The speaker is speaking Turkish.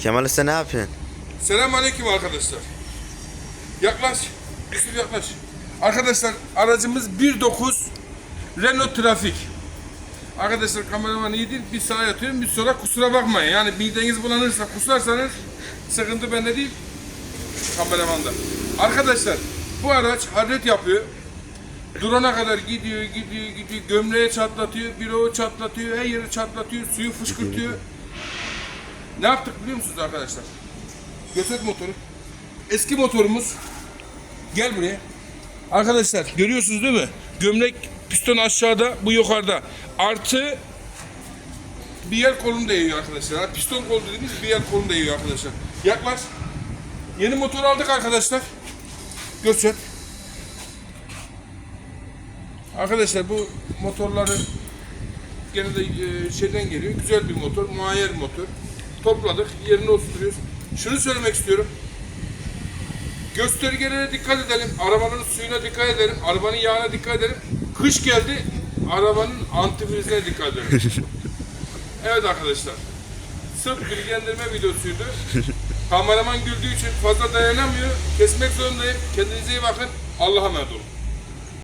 Kemal Usta ne yapıyorsun? Selamünaleyküm arkadaşlar. Yaklaş. Yusuf yaklaş. Arkadaşlar aracımız 1.9 Renault Trafik. Arkadaşlar kameraman iyi değil. Bir sağa yatıyorum bir sola kusura bakmayın. Yani mideniz bulanırsa kusarsanız sıkıntı bende değil. Kameramanda. Arkadaşlar bu araç harret yapıyor. Durana kadar gidiyor, gidiyor, gidiyor. Gömleğe çatlatıyor, bloğu çatlatıyor, her yeri çatlatıyor, suyu fışkırtıyor. Ne yaptık biliyor musunuz arkadaşlar? Götür motoru. Eski motorumuz. Gel buraya. Arkadaşlar görüyorsunuz değil mi? Gömlek piston aşağıda, bu yukarıda. Artı bir yer kolunu değiyor arkadaşlar. Piston kolu dediğimiz bir yer kolunu değiyor arkadaşlar. Yaklaş. Yeni motor aldık arkadaşlar. Göster. Arkadaşlar bu motorları gene de e, şeyden geliyor. Güzel bir motor, muayyer motor. Topladık, yerine oturtuyoruz. Şunu söylemek istiyorum. Göstergelere dikkat edelim. Arabanın suyuna dikkat edelim. Arabanın yağına dikkat edelim. Kış geldi. Arabanın antifrizine dikkat edelim. evet arkadaşlar. Sırf bilgilendirme videosuydu. Kameraman güldüğü için fazla dayanamıyor. Kesmek zorundayım. Kendinize iyi bakın. Allah'a emanet olun.